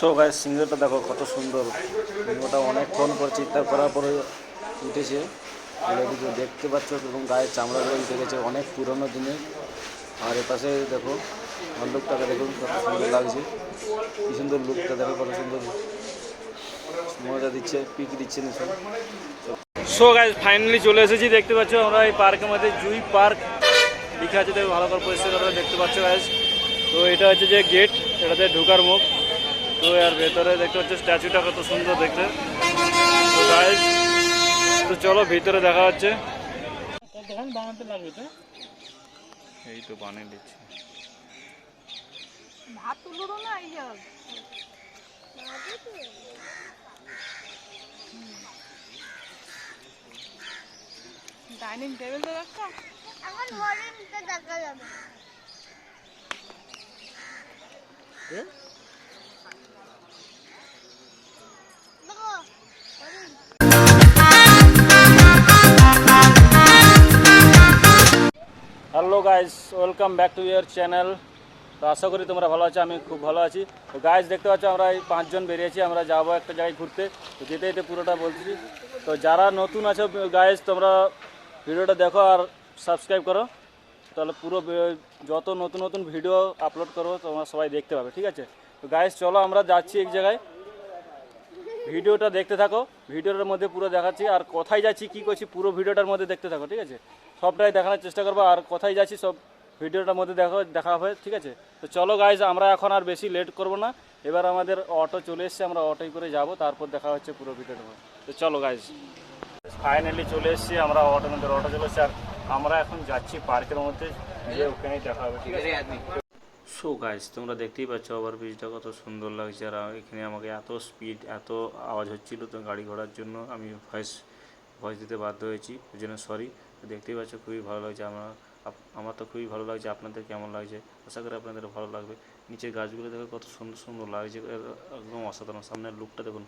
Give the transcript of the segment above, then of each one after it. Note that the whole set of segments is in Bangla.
সো গায়ে সিংহটা দেখো কত সুন্দর। সিংহটা অনেকক্ষণ পর চিৎকার করার পরে উঠেছে। এদিকে দেখতে পাচ্ছ এবং গায়ের চামড়াগুলো উঠে গেছে অনেক পুরনো দিনে। আর এপাশে দেখো লুকটাকে দেখুন কত সুন্দর লাগছে। কি সুন্দর লুকটা দেখো, কত সুন্দর মজা দিচ্ছে পিক দিচ্ছে নিশ্চয় সো গাইজ ফাইনালি চলে এসেছি, দেখতে পাচ্ছ আমরা এই পার্কের মধ্যে, জুই পার্ক লিখা আছে ভালো করে পরিষ্কার দেখতে পাচ্ছ গাইজ তো এটা হচ্ছে যে গেট এটাতে ঢোকার মুখ। তো আর ভেতরে দেখতে পাচ্ছ স্ট্যাচুটা কত সুন্দর দেখতে। তো গাইজ তো চলো ভিতরে দেখা হচ্ছে। কতক্ষণ বানাতে লাগবে তো এই তো বানিয়ে দিচ্ছি। ভাত তুলো না এই যে। ডাইনিং টেবিল তো। একটা এখন হরিণটা দেখা যাবে। Guys welcome back to your channel তো আশা করি তোমরা ভালো আছো, আমি খুব ভালো আছি। তো গাইজ দেখতে পাচ্ছ আমরা এই পাঁচজন বেরিয়েছি, আমরা যাব একটা জায়গায় ঘুরতে। তো যেতে যেতে পুরোটা বলছি তো যারা নতুন আছো গাইজ তোমরা ভিডিওটা দেখো আর সাবস্ক্রাইব করো। তাহলে পুরো যত নতুন নতুন ভিডিও আপলোড করব, তোমরা সবাই দেখতে পাবে, ঠিক আছে? তো গাইজ চলো আমরা যাচ্ছি এক জায়গায়। ভিডিওটা দেখতে থাকো। ভিডিওটার মধ্যে পুরো দেখাচ্ছি, আর কোথায় যাচ্ছি, কী করছি, পুরো ভিডিওটার মধ্যে দেখতে থাকো, ঠিক আছে? সবটাই দেখানোর চেষ্টা করব। আর কোথায় যাচ্ছি সব ভিডিওটার মধ্যে দেখো, দেখা হবে, ঠিক আছে? তো চলো গাইজ আমরা এখন আর বেশি লেট করব না। এবার আমাদের অটো চলে এসছে, আমরা অটোয় করে যাব, তারপর দেখা হচ্ছে পুরো ভিডিওটা তো চলো গাইজ ফাইনালি চলে এসেছি, আমরা অটোর মধ্যে অটো চলে এসেছি। আর আমরা এখন যাচ্ছি পার্কের মধ্যে যে ওখানেই দেখা হবে, ঠিক আছে? সো গাইজ তোমরা দেখতেই পাচ্ছ ওভার ব্রিজটা কত সুন্দর লাগছে। আর এখানে আমাকে এত স্পিড এত আওয়াজ হচ্ছিল তো গাড়ি ঘোড়ার জন্য। আমি ভয়েস ভয়েস দিতে বাধ্য হয়েছি, ওই জন্য সরি দেখতেই পাচ্ছ, খুবই ভালো লাগছে আমার। আমার তো খুবই ভালো লাগছে, আপনাদের কেমন লাগছে? আশা করি আপনাদের ভালো লাগবে। নিচের গাছগুলো দেখো, কত সুন্দর সুন্দর লাগছে একদম অসাধারণ। সামনের লুকটা দেখুন,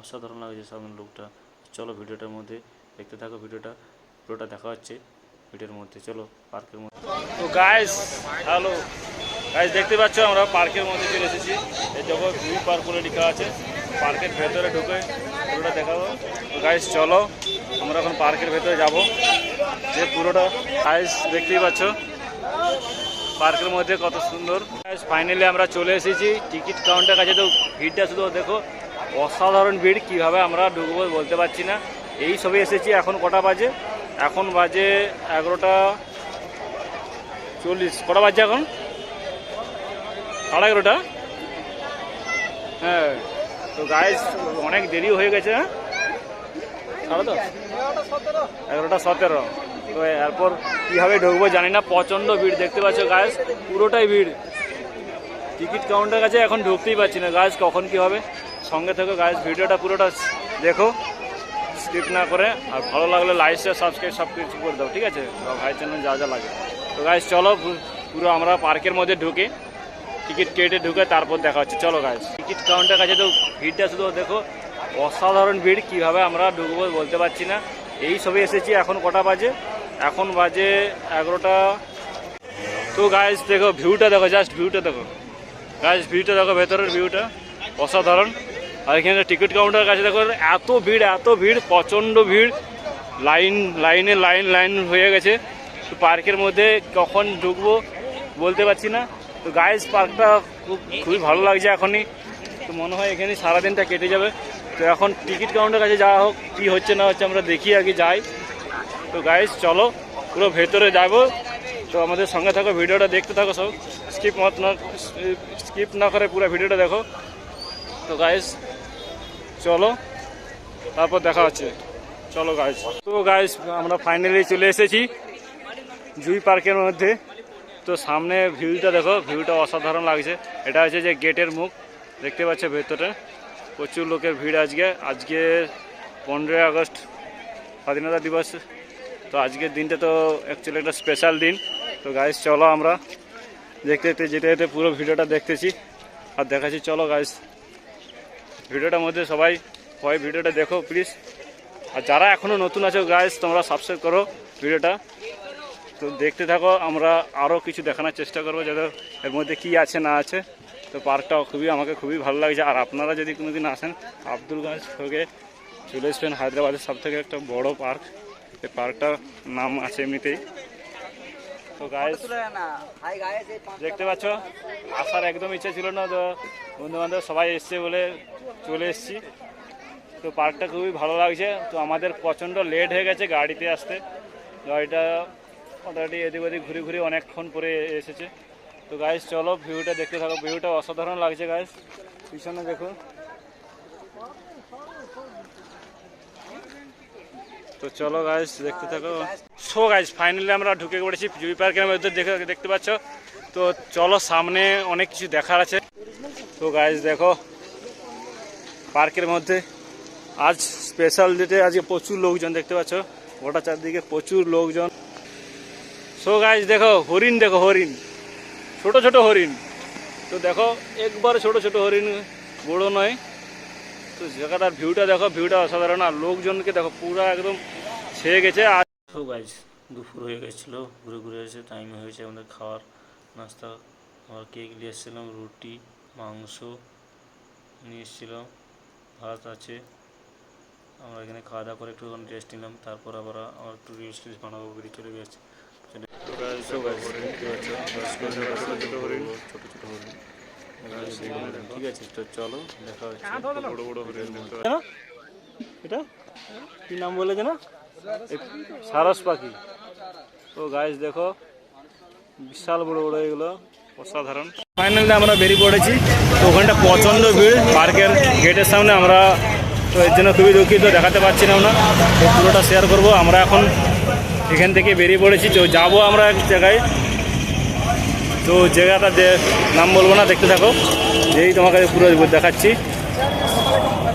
অসাধারণ লাগছে সামনের লুকটা। চলো ভিডিওটার মধ্যে দেখতে থাকো ভিডিওটা, পুরোটা দেখা হচ্ছে ভিডিওর মধ্যে। চলো, পার্কের মধ্যে। তো গাইস হ্যালো গাইস দেখতে পাচ্ছ, আমরা পার্কের মধ্যে চলে এসেছি। এই দেখো ভিউ পার্ক বলে লেখা আছে। পার্কের ভেতরে ঢুকে পুরোটা দেখাবো। তো গাইস চলো, আমরা এখন পার্কের ভেতরে যাব। যে পুরোটা গাইস দেখতেই পাচ্ছ। পার্কের মধ্যে কত সুন্দর। ফাইনালি আমরা চলে এসেছি। টিকিট কাউন্টার কাছে তো ভিড়টা শুধু দেখো, অসাধারণ ভিড়। কীভাবে আমরা ঢুকবো বলতে পারছি না। এই সবে এসেছি, এখন কটা বাজে? এখন বাজে এগারোটা চল্লিশ। কটা বাজছে এখন? সাড়ে এগারোটা? হ্যাঁ। তো গাইস অনেক দেরি হয়ে গেছে হ্যাঁ? সাড়ে দশ? এগারোটা সতেরো। এরপর কীভাবে ঢুকবো জানি না, প্রচণ্ড ভিড়, দেখতে পাচ্ছ গাইস পুরোটাই ভিড়। টিকিট কাউন্টার কাছে এখন ঢুকতেই পারছি না। গাইস কখন কী হবে? সঙ্গে থেকে গাইস ভিডিওটা পুরোটা দেখো। স্কিপ না করে, আর ভালো লাগলে লাইক শেয়ার সাবস্ক্রাইব সব কিছু করে দাও, ঠিক আছে? ভাইয়ের জন্য যা যা লাগে। তো গাইস চলো পুরো আমরা পার্কের মধ্যে ঢুকে। টিকিট কেটে ঢুকে তারপর দেখা হচ্ছে। চলো গাইস টিকিট কাউন্টার কাছে তো ভিড়টা শুধু দেখো, অসাধারণ ভিড়। কীভাবে আমরা ঢুকবো বলতে পারছি না। এই সবে এসেছি এখন কটা বাজে? এখন বাজে এগারোটা। তো গাইস দেখো ভিউটা দেখো জাস্ট ভিউটা দেখো। গাইস ভিউটা দেখো, ভেতরের ভিউটা অসাধারণ। আর এখানে টিকিট কাউন্টার কাছে দেখো, এত ভিড় এত ভিড়, প্রচণ্ড ভিড়। লাইন লাইনে লাইন লাইন হয়ে গেছে। তো পার্কের মধ্যে কখন ঢুকবো বলতে পারছি না। তো গাইজ পার্কটা খুব, খুবই ভালো লাগছে এখনই। তো মনে হয় এখানে সারাদিনটা কেটে যাবে। তো এখন টিকিট কাউন্টার কাছে যাওয়া হোক, কী হচ্ছে না হচ্ছে আমরা দেখি আগে যাই। তো গাইস চলো, পুরো ভেতরে যাব। তো আমাদের সঙ্গে থাকো, ভিডিওটা দেখতে থাকো সব। স্কিপ মত না স্কিপ না করে পুরো ভিডিওটা দেখো। তো গাইস চলো, তারপর দেখা হচ্ছে। চলো গাইস তো গাইস আমরা ফাইনালি চলে এসেছি জুই পার্কের মধ্যে। তো সামনে ভিউটা দেখো, ভিউটা অসাধারণ লাগছে। এটা হচ্ছে যে গেটের মুখ, দেখতে পাচ্ছ ভেতরে। প্রচুর লোকের ভিড় আজকে। আজকে পনেরোই আগস্ট, স্বাধীনতা দিবস। তো আজকের দিনটা তো অ্যাকচুয়ালি একটা স্পেশাল দিন। তো গাইস চলো আমরা দেখতে দেখতে যেতে যেতে পুরো ভিডিওটা দেখতেছি। আর দেখাচ্ছি, চলো গাইস ভিডিওটার মধ্যে সবাই হয় ভিডিওটা দেখো প্লিজ আর যারা এখনও নতুন আছো গাইস তোমরা সাবস্ক্রাইব করো ভিডিওটা। তো দেখতে থাকো, আমরা আরও কিছু দেখানোর চেষ্টা করব যাতে এর মধ্যে কি আছে, না আছে। তো পার্কটা খুবই, আমাকে খুবই ভালো লাগছে। আর আপনারা যদি কোনোদিন আসেন, আব্দুল আব্দুলগঞ্জ থেকে চলে আসবেন হায়দ্রাবাদের সব থেকে একটা বড় পার্ক। এই পার্কটার নাম আছে এমনিতেই। তো গাইস দেখতে পাচ্ছ, আসার একদম ইচ্ছা ছিল না, তো বন্ধু বান্ধব সবাই এসছে বলে চলে এসেছি। তো পার্কটা খুবই ভালো লাগছে, তো আমাদের প্রচণ্ড লেট হয়ে গেছে গাড়িতে আসতে। গাড়িটা মোটামুটি এদিক ওদিক ঘুরে ঘুরে অনেকক্ষণ পরে এসেছে। তো গাইস চলো ভিউটা দেখতে থাকো, ভিউটা অসাধারণ লাগছে গাইস পিছনে দেখো। তো চলো গাইস দেখতে থাকো। সো গাইস ফাইনালি আমরা ঢুকে পড়েছি জুই পার্কের মধ্যে, দেখে, দেখতে পাচ্ছ? তো চলো, সামনে অনেক কিছু দেখার আছে। তো গাইস দেখো পার্কের মধ্যে। আজ স্পেশাল ডেটে আজকে প্রচুর লোকজন, দেখতে পাচ্ছ? গোটা চারদিকে প্রচুর লোকজন। সো গাইস দেখো, হরিণ দেখো, হরিণ। ছোট ছোট হরিণ। তো দেখো, একবার ছোট ছোট হরিণ, বড় নয়। তো জায়গাটার ভিউটা দেখো ভিউটা অসাধারণ। আর লোকজনকে দেখো পুরো একদম ছেয়ে গেছে। আর তো গাইস দুপুর হয়ে গেছিল ঘুরে ঘুরে এসে টাইম হয়েছে আমাদের খাওয়ার নাস্তা। আবার কেক নিয়ে এসেছিলাম রুটি মাংস নিয়ে এসেছিলাম ভাত আছে। আমরা এখানে খাওয়া দাওয়া করে একটুখানি রেস্ট নিলাম তারপর আবার আমার একটু রিলস টিলস বানাবো বেরিয়ে চলে গেছে। ছোটো ছোটো ঠিক আছে তো চলো দেখা হচ্ছে এটা কি নাম সারস পাখি তো গাছ দেখো, বিশাল বড় বড় এগুলো, অসাধারণ। ফাইনালি আমরা বেরিয়ে পড়েছি তো ওখানটা প্রচণ্ড ভিড় পার্কের গেটের সামনে আমরা। তো, এর জন্য খুবই দুঃখিত দেখাতে পারছি না পুরোটা শেয়ার করব আমরা। এখন এখান থেকে বেরিয়ে পড়েছি। তো, যাব আমরা এক জায়গায়। তো জায়গাটা নাম বলব না, দেখতে থাকো। যেই তোমাকে পুরো দেখাচ্ছি।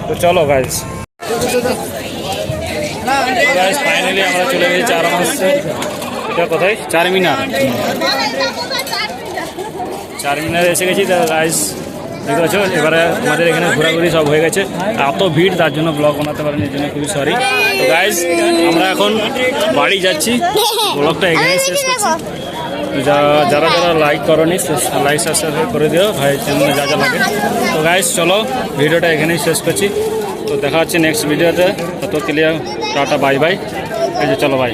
তো চলো গাইজ ফাইনালি আমরা চলে গেছি চার মাস। এটা কোথায়? চার মিনার চার মিনারে এসে গেছি। গাইজ ঠিক আছে এবারে আমাদের এখানে ঘোরাঘুরি সব হয়ে গেছে। এত ভিড়, তার জন্য ব্লগ বানাতে পারিনি জন্য খুবই সরি তো গাইজ আমরা এখন বাড়ি যাচ্ছি। ব্লগটা এখানে শেষ করছি। যারা যারা লাইক করনি লাইক সাবস্ক্রাইব করে দিও। ভাই চ্যানেলে যা যা লাগে। তো গাইজ চলো, ভিডিওটা এখানেই শেষ করছি। তো দেখা হচ্ছে নেক্সট ভিডিওতে তত ক্লিয়ার টাটা বাই বাই এই যে, চলো বাই